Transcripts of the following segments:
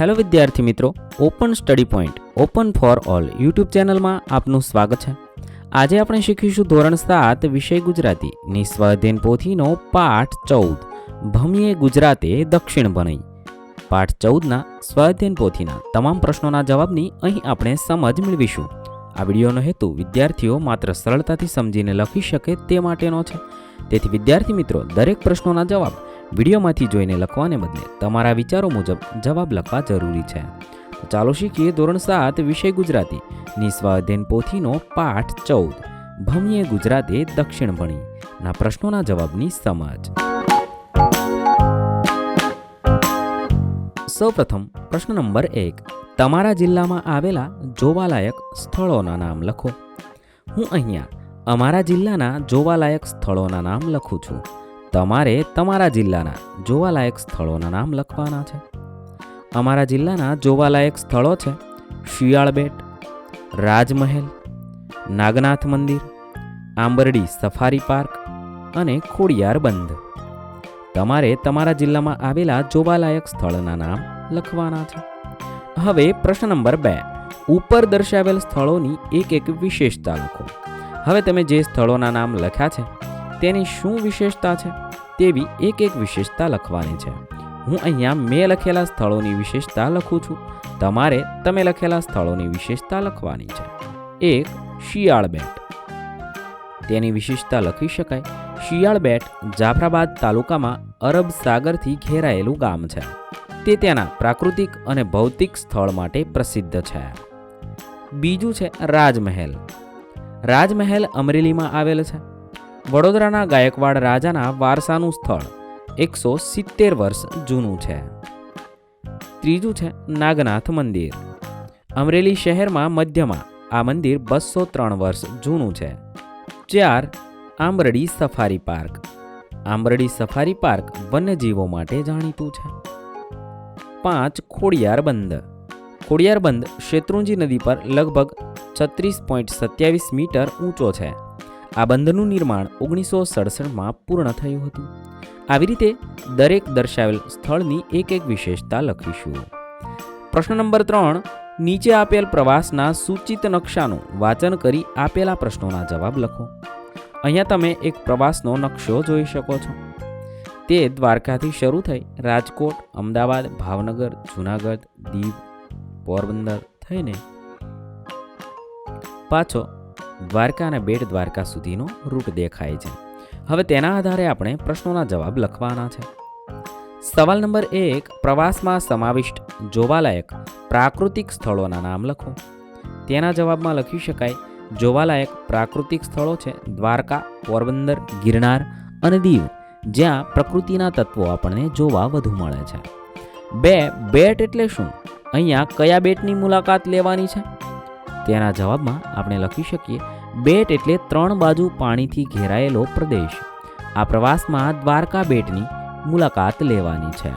Hello વિદ્યાર્થી મિત્રો, open study point, open for all YouTube ચેનલમાં આપનું સ્વાગત છે. આજે આપણે શીખીશું ધોરણ સાત, વિષય ગુજરાતીની નિસ્વાધીન પોથીનો પાઠ ચૌદ, ભમીએ ગુજરાતે દક્ષિણ બની પાઠ ચૌદના સ્વાધ્યાયન પોથીના તમામ પ્રશ્નોના જવાબની અહીં આપણે સમજ મેળવીશું. આ વિડીયોનો હેતુ વિદ્યાર્થીઓ માત્ર સરળતાથી સમજીને લખી શકે તે માટેનો છે. તેથી વિદ્યાર્થી મિત્રો, દરેક પ્રશ્નોના જવાબ વિડીયોમાંથી જોઈને લખવાને બદલે તમારા વિચારો મુજબ જવાબ લખવા જરૂરી છે. ચાલો શીખીએ ધોરણ સાત, વિષય ગુજરાતી. નિસ્વાધ્યન પોથીનો પાઠ ચૌદ. ભમીએ ગુજરાતે દક્ષિણ ભણી. ના પ્રશ્નોના જવાબની સમજ. સૌપ્રથમ પ્રશ્ન નંબર એક. તમારા જિલ્લામાં આવેલા જોવાલાયક સ્થળોના નામ લખો. હું અહીંયા અમારા જિલ્લાના જોવાલાયક સ્થળોના નામ લખું છું. તમારે તમારા જિલ્લાના જોવાલાયક સ્થળોના નામ લખવાના છે. અમારા જિલ્લાના જોવાલાયક સ્થળો છે શિયાળ બેટ રાજમહેલ, નાગનાથ મંદિર, આંબરડી સફારી પાર્ક અને ખોડિયાર બંધ. તમારે તમારા જિલ્લામાં આવેલા જોવાલાયક સ્થળના નામ લખવાના છે. હવે પ્રશ્ન નંબર બે. ઉપર દર્શાવેલ સ્થળોની એક એક વિશેષતા લખો. હવે તમે જે સ્થળોના નામ લખ્યા છે તેની શું વિશેષતા છે તેવી એક એક વિશેષતા લખવાની છે. હું અહીંયા મેં લખેલા સ્થળોની વિશેષતા લખું છું. તમારે તમે લખેલા સ્થળોની વિશેષતા લખવાની છે. એક, શિયાળ બેટ. તેની વિશેષતા લખી શકાય. શિયાળ બેટ જાફરાબાદ તાલુકામાં અરબ સાગરથી ઘેરાયેલું ગામ છે. તે તેના પ્રાકૃતિક અને ભૌતિક સ્થળ માટે પ્રસિદ્ધ છે. બીજું છે રાજમહેલ. રાજમહેલ અમરેલીમાં આવેલ છે. વડોદરાના ગાયકવાડ રાજાના વારસાનું સ્થળ, એકસો સિત્તેર વર્ષ જૂનું છે. ત્રીજું છે નાગનાથ મંદિર. અમરેલી શહેરમાં મધ્યમાં આ મંદિર બસો ત્રણ વર્ષ જૂનું છે. ચાર, Ambardi safari park. Ambardi safari park વન્યજીવો માટે જાણીતું છે. પાંચ, ખોડિયાર બંધ. ખોડિયાર બંધ શેત્રુંજી નદી પર લગભગ છત્રીસ પોઈન્ટ સત્યાવીસ મીટર ઊંચો છે. આ બંધનું નિર્માણ ઓગણીસો સડસઠમાં પૂર્ણ થયું હતું. આવી રીતે દરેક દર્શાવેલ સ્થળની એક એક વિશેષતા લખીશું. પ્રશ્ન નંબર ત્રણ, નીચે આપેલ પ્રવાસના સૂચિત નકશાનું વાંચન કરી આપેલા પ્રશ્નોના જવાબ લખો. અહીંયા તમે એક પ્રવાસનો નકશો જોઈ શકો છો. તે દ્વારકાથી શરૂ થઈ રાજકોટ, અમદાવાદ, ભાવનગર, જૂનાગઢ, દીવ, પોરબંદર થઈને પાછો દ્વારકા અને બેટ દ્વારકા સુધીનો રૂટ દેખાય છે. હવે તેના આધારે આપણે પ્રશ્નોના જવાબ લખવાના છે. સવાલ નંબર એક, પ્રવાસમાં સમાવિષ્ટ જોવાલાયક પ્રાકૃતિક સ્થળોના નામ લખો. તેના જવાબમાં લખી શકાય, જોવાલાયક પ્રાકૃતિક સ્થળો છે દ્વારકા, પોરબંદર, ગિરનાર અને દીવ, જ્યાં પ્રકૃતિના તત્વો આપણને જોવા વધુ મળે છે. બે, બેટ એટલે શું? અહીંયા કયા બેટની મુલાકાત લેવાની છે? તેના જવાબમાં આપણે લખી શકીએ, બેટ એટલે ત્રણ બાજુ પાણીથી ઘેરાયેલો પ્રદેશ. આ પ્રવાસમાં દ્વારકા બેટની મુલાકાત લેવાની છે.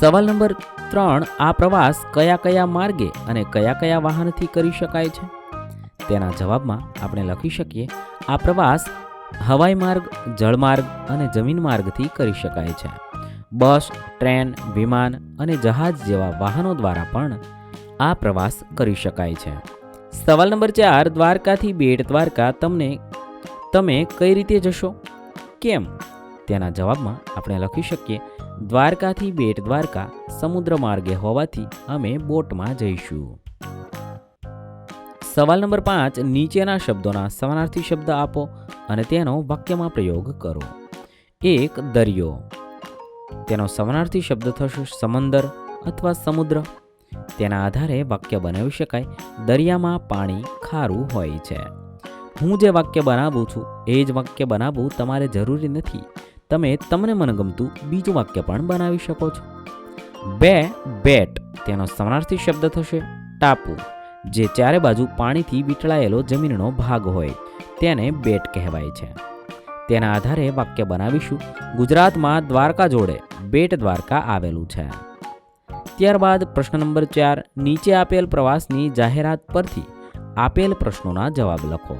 સવાલ નંબર ત્રણ, આ પ્રવાસ કયા કયા માર્ગે અને કયા કયા વાહનથી કરી શકાય છે? તેના જવાબમાં આપણે લખી શકીએ, આ પ્રવાસ હવાઈ માર્ગ જળમાર્ગ અને જમીન માર્ગથી કરી શકાય છે. બસ, ટ્રેન, વિમાન અને જહાજ જેવા વાહનો દ્વારા પણ આ પ્રવાસ કરી શકાય છે. સવાલ નંબર ચાર, દ્વારકાથી બેટ દ્વારકા તમને, તમે કઈ રીતે જશો? કેમ? તેના જવાબમાં આપણે લખી શકીએ, દ્વારકાથી બેટ દ્વારકા સમુદ્ર માર્ગે હોવાથી અમે બોટમાં જઈશું. સવાલ નંબર પાંચ, નીચેના શબ્દોના સમાનાર્થી શબ્દ આપો અને તેનો વાક્યમાં પ્રયોગ કરો. એક દરિયો. તેનો સમાનાર્થી શબ્દ થશે સમંદર અથવા સમુદ્ર. તેના આધારે વાક્ય બનાવી શકાય. દરિયામાં પાણી ખારું હોય છે. હું જે વાક્ય બનાવું છું, એ જ વાક્ય બનાવવું તમારે જરૂરી નથી. તમે તમને મનગમતું બીજું વાક્ય પણ બનાવી શકો છો. બે, બેટ. તેનો સમાનાર્થી શબ્દ થશે. ટાપુ. જે ચારે બાજુ પાણીથી વીંટળાયેલો જમીનનો ભાગ હોય, તેને બેટ કહેવાય છે. તેના આધારે વાક્ય બનાવીશું. ગુજરાતમાં દ્વારકા જોડે બેટ દ્વારકા આવેલું છે. ત્યારબાદ પ્રશ્ન નંબર ચાર, નીચે આપેલ પ્રવાસની જાહેરાત પરથી આપેલ પ્રશ્નોના જવાબ લખો.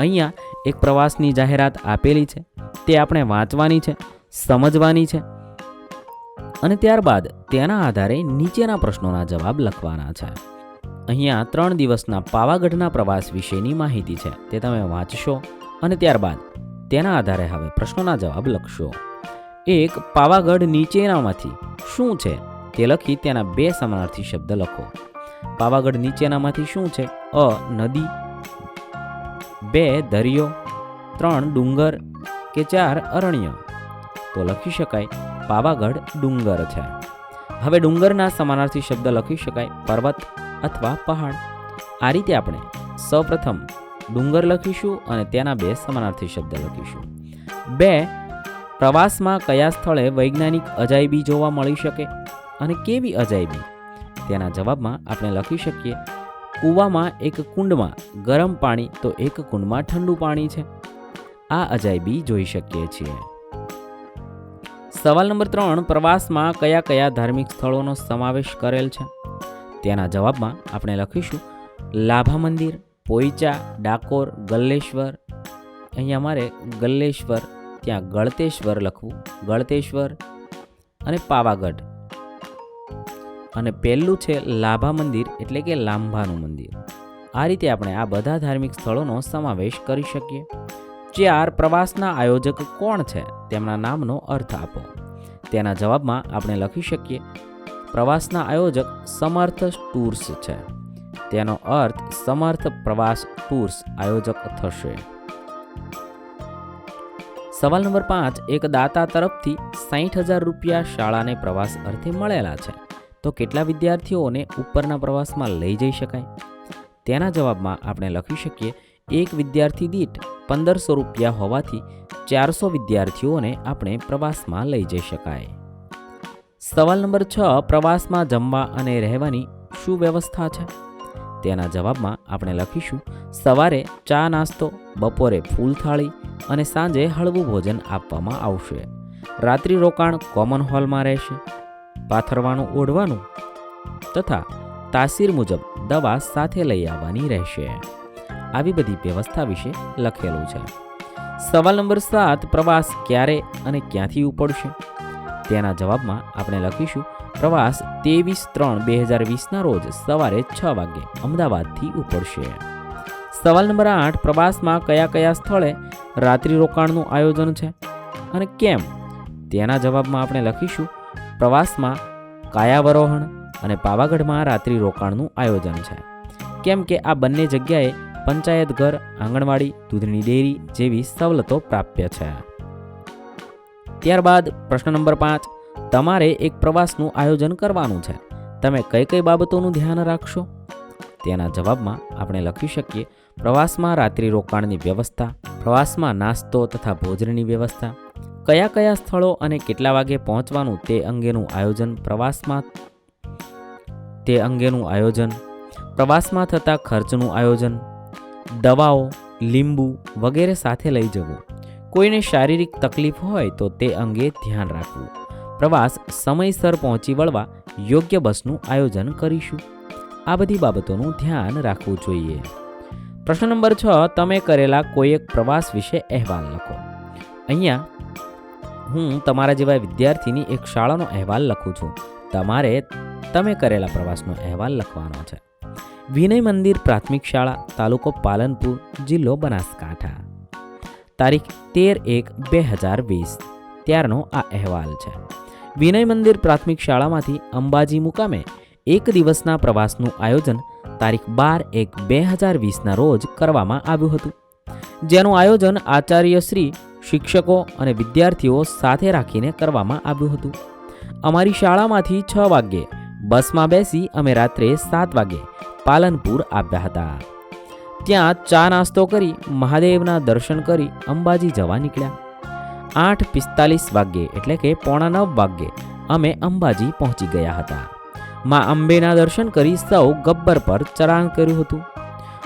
અહીંયા એક પ્રવાસની જાહેરાત આપેલી છે, તે આપણે વાંચવાની છે, સમજવાની છે અને ત્યારબાદ તેના આધારે નીચેના પ્રશ્નોના જવાબ લખવાના છે. અહીંયા ત્રણ દિવસના પાવાગઢના પ્રવાસ વિશેની માહિતી છે, તે તમે વાંચશો અને ત્યારબાદ તેના આધારે હવે પ્રશ્નોના જવાબ લખશો. એક, પાવાગઢ નીચેનામાંથી શું છે? તે લખી તેના બે સમાનાર્થી શબ્દ લખો. પાવાગઢ નીચેનામાંથી શું છે? અ, નદી, બે, દરિયો, ત્રણ, ડુંગર કે ચાર, અરણ્ય? તો લખી શકાય પાવાગઢ ડુંગર છે. હવે ડુંગરના સમાનાર્થી શબ્દ લખી શકાય પર્વત અથવા પહાડ. આ રીતે આપણે સૌપ્રથમ ડુંગર લખીશું અને તેના બે સમાનાર્થી શબ્દ લખીશું. બે, પ્રવાસમાં કયા સ્થળે વૈજ્ઞાનિક અજાયબી જોવા મળી શકે? અને કેવી અજાયબી? તેના જવાબમાં આપણે લખી શકીએ, કૂવામાં એક કુંડમાં ગરમ પાણી તો એક કુંડમાં ઠંડુ પાણી છે. આ અજાયબી જોઈ શકીએ છીએ. સવાલ નંબર ત્રણ, પ્રવાસમાં કયા કયા ધાર્મિક સ્થળોનો સમાવેશ કરેલ છે? તેના જવાબમાં આપણે લખીશું, લાભા મંદિર, પોઈચા, ડાકોર, ગલ્લેશ્વર. અહીંયા મારે ગલ્લેશ્વર, ત્યાં ગળતેશ્વર લખવું, ગળતેશ્વર અને પાવાગઢ. અને પહેલું છે લાભા મંદિર એટલે કે લાંભાનું મંદિર. આ રીતે આપણે આ બધા ધાર્મિક સ્થળોનો સમાવેશ કરી શકીએ. ચાર પ્રવાસના આયોજક કોણ છે તેમના નામનો અર્થ આપો. તેના જવાબમાં આપણે લખી શકીએ, પ્રવાસના આયોજક સમર્થ ટૂર્સ છે. તેનો અર્થ સમર્થ પ્રવાસ ટૂર્સ આયોજક થશે. સવાલ નંબર પાંચ, એક દાતા તરફથી સાહીઠ હજાર રૂપિયા શાળાને પ્રવાસ અર્થે મળેલા છે. તો કેટલા વિદ્યાર્થીઓને ઉપરના પ્રવાસમાં લઈ જઈ શકાય? તેના જવાબમાં આપણે લખી શકીએ, એક વિદ્યાર્થી દીઠ પંદરસો રૂપિયા હોવાથી ચારસો વિદ્યાર્થીઓને આપણે પ્રવાસમાં લઈ જઈ શકાય. સવાલ નંબર છ, પ્રવાસમાં જમવા અને રહેવાની શું વ્યવસ્થા છે? તેના જવાબમાં આપણે લખીશું, સવારે ચા નાસ્તો, બપોરે ફૂલ થાળી અને સાંજે હળવું ભોજન આપવામાં આવશે. રાત્રિ રોકાણ કોમન હોલમાં રહેશે. પાથરવાનું, ઓઢવાનું તથા તાસીર મુજબ દવા સાથે લઈ આવવાની રહેશે. આવી બધી વ્યવસ્થા વિશે લખેલું છે. સવાલ નંબર સાત, પ્રવાસ ક્યારે અને ક્યાંથી ઉપડશે? તેના જવાબમાં આપણે લખીશું, પ્રવાસ ત્રેવીસ ત્રણ બે હજાર વીસના રોજ સવારે છ વાગે અમદાવાદથી ઉપડશે. સવાલ નંબર આઠ, પ્રવાસમાં કયા કયા સ્થળે રાત્રિ રોકાણનું આયોજન છે અને કેમ? તેના જવાબમાં આપણે લખીશું પ્રવાસમાં કાયાવરોહણ અને પાવાગઢમાં રાત્રિ રોકાણનું આયોજન છે. કેમ કે આ બંને જગ્યાએ પંચાયત ઘર, આંગણવાડી, દૂધની ડેરી જેવી સવલતો પ્રાપ્ય છે. ત્યારબાદ પ્રશ્ન નંબર પાંચ, તમારે એક પ્રવાસનું આયોજન કરવાનું છે. તમે કઈ કઈ બાબતોનું ધ્યાન રાખશો? તેના જવાબમાં આપણે લખી શકીએ, પ્રવાસમાં રાત્રિ રોકાણની વ્યવસ્થા, પ્રવાસમાં નાસ્તો તથા ભોજનની વ્યવસ્થા કયા કયા સ્થળો અને કેટલા વાગે પહોંચવાનું તે અંગેનું આયોજન પ્રવાસમાં તે અંગેનું આયોજન પ્રવાસમાં થતા ખર્ચનું આયોજન, દવાઓ, લીંબુ વગેરે સાથે લઈ જવું. કોઈને શારીરિક તકલીફ હોય તો તે અંગે ધ્યાન રાખવું. પ્રવાસ સમયસર પહોંચી વળવા યોગ્ય બસનું આયોજન કરીશું. આ બધી બાબતોનું ધ્યાન રાખવું જોઈએ. પ્રશ્ન નંબર છ, તમે કરેલા કોઈ એક પ્રવાસ વિશે અહેવાલ લખો. અહીંયા હું તમારા જેવા વિદ્યાર્થીની એક શાળાનો અહેવાલ લખું છું. તમારે, તમે કરેલા પ્રવાસનો અહેવાલ લખવાનો છે. વિનય મંદિર પ્રાથમિક શાળા, તાલુકો પાલનપુર, જિલ્લો બનાસકાંઠા. તારીખ તેર એક બે હજાર વીસ. ત્યારનો આ અહેવાલ છે. વિનય મંદિર પ્રાથમિક શાળામાંથી અંબાજી મુકામે એક દિવસના પ્રવાસનું આયોજન તારીખ બાર એક બે હજાર વીસના રોજ કરવામાં આવ્યું હતું. જેનું આયોજન આચાર્ય શ્રી શિક્ષકો અને વિદ્યાર્થીઓ સાથે રાખીને કરવામાં આવ્યું હતું. અમારી શાળામાંથી છ વાગ્યે બસમાં બેસી અમે રાત્રે સાત વાગે પાલનપુર આવ્યા હતા. ત્યાં ચા નાસ્તો કરી, મહાદેવના દર્શન કરી અંબાજી જવા નીકળ્યા. આઠ પિસ્તાલીસ વાગ્યે એટલે કે પોણા નવ વાગ્યે અમે અંબાજી પહોંચી ગયા હતા. મા અંબેના દર્શન કરી સૌ ગબ્બર પર ચરાણ કર્યું હતું.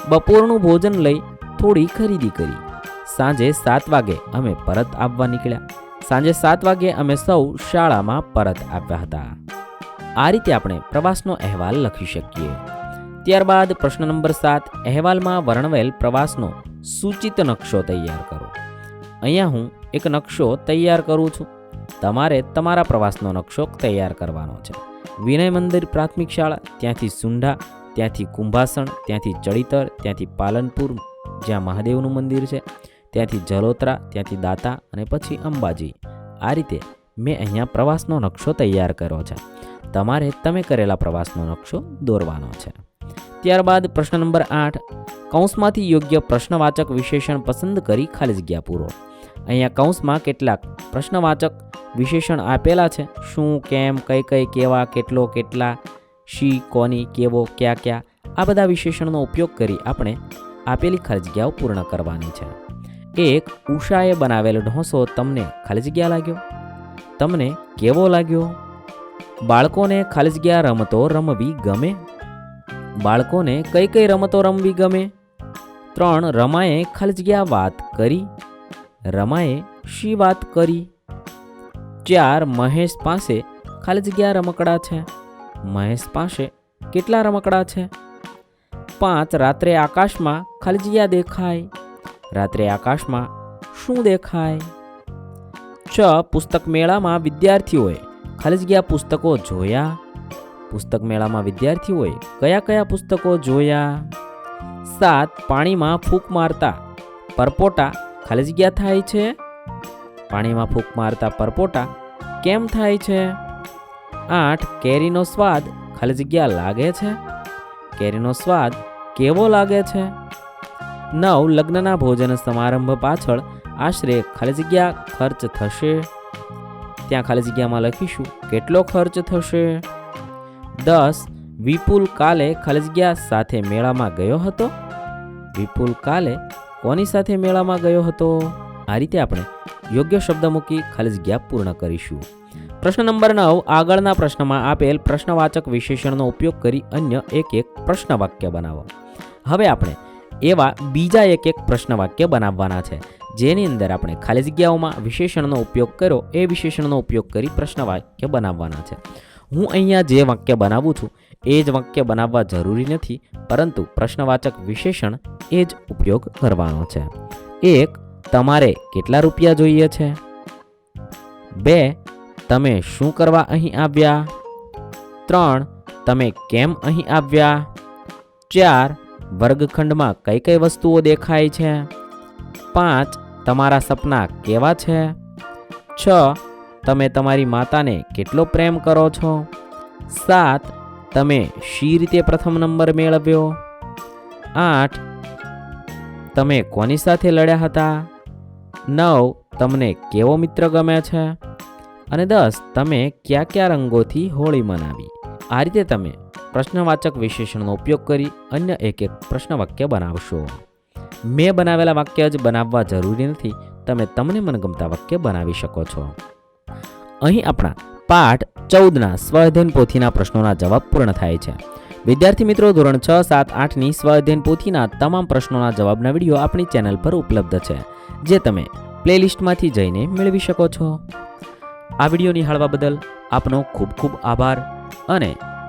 બપોરનું ભોજન લઈ થોડી ખરીદી કરી. સાંજે સાત વાગે અમે પરત આવવા નીકળ્યા. સાંજે સાત વાગે અમે સૌ શાળામાં પરત આવ્યા હતા. આ રીતે આપણે પ્રવાસનો અહેવાલ લખી શકીએ. ત્યારબાદ પ્રશ્ન નંબર સાત, અહેવાલમાં વર્ણવેલ પ્રવાસનો સૂચિત નકશો તૈયાર કરો. અહીંયા હું એક નકશો તૈયાર કરું છું. તમારે તમારા પ્રવાસનો નકશો તૈયાર કરવાનો છે. વિનય મંદિર પ્રાથમિક શાળા, ત્યાંથી સુંઢા, ત્યાંથી કુંભાસણ, ત્યાંથી ચડિતર, ત્યાંથી પાલનપુર, જ્યાં મહાદેવનું મંદિર છે. ત્યાંથી જલોત્રા, ત્યાંથી દાતા અને પછી અંબાજી. આ રીતે મેં અહીંયા પ્રવાસનો નકશો તૈયાર કર્યો છે. તમારે તમે કરેલા પ્રવાસનો નકશો દોરવાનો છે. ત્યારબાદ પ્રશ્ન નંબર આઠ, કૌંસમાંથી યોગ્ય પ્રશ્નવાચક વિશેષણ પસંદ કરી ખાલી જગ્યા પૂરો. અહીંયા કૌંસમાં કેટલાક પ્રશ્નવાચક વિશેષણ આપેલા છે. શું, કેમ, કઈ કઈ, કેવા, કેટલો, કેટલા, શી, કોની, કેવો, ક્યાં ક્યાં. આ બધા વિશેષણનો ઉપયોગ કરી આપણે આપેલી ખાલી જગ્યાઓ પૂર્ણ કરવાની છે. એક ઉષાએ બનાવેલો ઢોંસો તમને ખાલી જગ્યા લાગ્યો? તમને કેવો લાગ્યો? બાળકોને ખાલી જગ્યા રમતો રમવી ગમે? બાળકોને કઈ કઈ રમતો રમવી ગમે? ત્રણ, રમાએ ખાલી જગ્યા વાત કરી. રમાએ શી વાત કરી? ચાર, મહેશ પાસે ખાલી જગ્યા રમકડા છે. મહેશ પાસે કેટલા રમકડા છે? પાંચ, રાત્રે આકાશમાં ખાલી જગ્યા દેખાય. રાત્રે આકાશમાં શું દેખાય? છ પુસ્તક મેળામાં વિદ્યાર્થીઓએ ખાલી જગ્યા પુસ્તકો જોયા? પુસ્તક મેળામાં વિદ્યાર્થીઓએ કયા કયા પુસ્તકો જોયા? સાત પાણીમાં ફૂંક મારતા પરપોટા ખાલી જગ્યા થાય છે? પાણીમાં ફૂંક મારતા પરપોટા કેમ થાય છે? આઠ કેરીનો સ્વાદ ખાલી જગ્યા લાગે છે? કેરીનો સ્વાદ કેવો લાગે છે? નવ લગ્નના ભોજન સમારંભ પાછળ આશરે ખાલી જગ્યા ખર્ચ થશે. ત્યાં ખાલી જગ્યામાં લખીશું, કેટલો ખર્ચ થશે? દસ, વિપુલ કાલે ખાલી જગ્યા સાથે મેળામાં ગયો હતો? વિપુલ કાલે કોની સાથે મેળામાં ગયો હતો? આ રીતે આપણે યોગ્ય શબ્દ મૂકી ખાલી જગ્યા પૂર્ણ કરીશું. પ્રશ્ન નંબર નવ, આગળના પ્રશ્નમાં આપેલ પ્રશ્નવાચક વિશેષણનો ઉપયોગ કરી અન્ય એક એક પ્રશ્ન વાક્ય બનાવો. હવે આપણે એવા બીજા એક એક પ્રશ્ન વાક્ય બનાવવાના છે. જેની અંદર આપણે ખાલી જગ્યાઓમાં વિશેષણનો ઉપયોગ કર્યો, એ વિશેષણનો ઉપયોગ કરી પ્રશ્ન વાક્ય બનાવવાના છે. હું અહીંયા જે વાક્ય બનાવું છું, એ જ વાક્ય બનાવવા જરૂરી નથી, પરંતુ પ્રશ્નવાચક વિશેષણ એ જ ઉપયોગ કરવાનો છે. એક, તમારે કેટલા રૂપિયા જોઈએ છે? બે, તમે શું કરવા અહીં આવ્યા? ત્રણ, તમે કેમ અહીં આવ્યા? ચાર વર્ગખંડમાં કઈ કઈ વસ્તુઓ દેખાય છે? પાંચ, તમારા સપના કેવા છે? છ, તમે તમારી માતાને કેટલો પ્રેમ કરો છો? સાત, તમે શી રીતે પ્રથમ નંબર મેળવ્યો? આઠ, તમે કોની સાથે લડ્યા હતા? નવ, તમને કેવો મિત્ર ગમે છે? અને દસ, તમે કયા કયા રંગોથી હોળી મનાવી? આ રીતે તમે પ્રશ્નવાચક વિશેષણનો ઉપયોગ કરી અન્ય એક એક પ્રશ્ન વાક્ય બનાવશો. મેં બનાવેલા વાક્ય જ બનાવવા જરૂરી નથી. તમે તમને મનગમતા વાક્ય બનાવી શકો છો. અહીં આપણા પાઠ ચૌદના સ્વઅધ્યયન પોથીના પ્રશ્નોના જવાબ પૂર્ણ થાય છે. વિદ્યાર્થી મિત્રો, ધોરણ છ, સાત, આઠની સ્વઅધ્યયન પોથીના તમામ પ્રશ્નોના જવાબના વીડિયો આપણી ચેનલ પર ઉપલબ્ધ છે, જે તમે પ્લેલિસ્ટમાંથી જઈને મેળવી શકો છો. આ વીડિયો નિહાળવા બદલ આપનો ખૂબ ખૂબ આભાર અને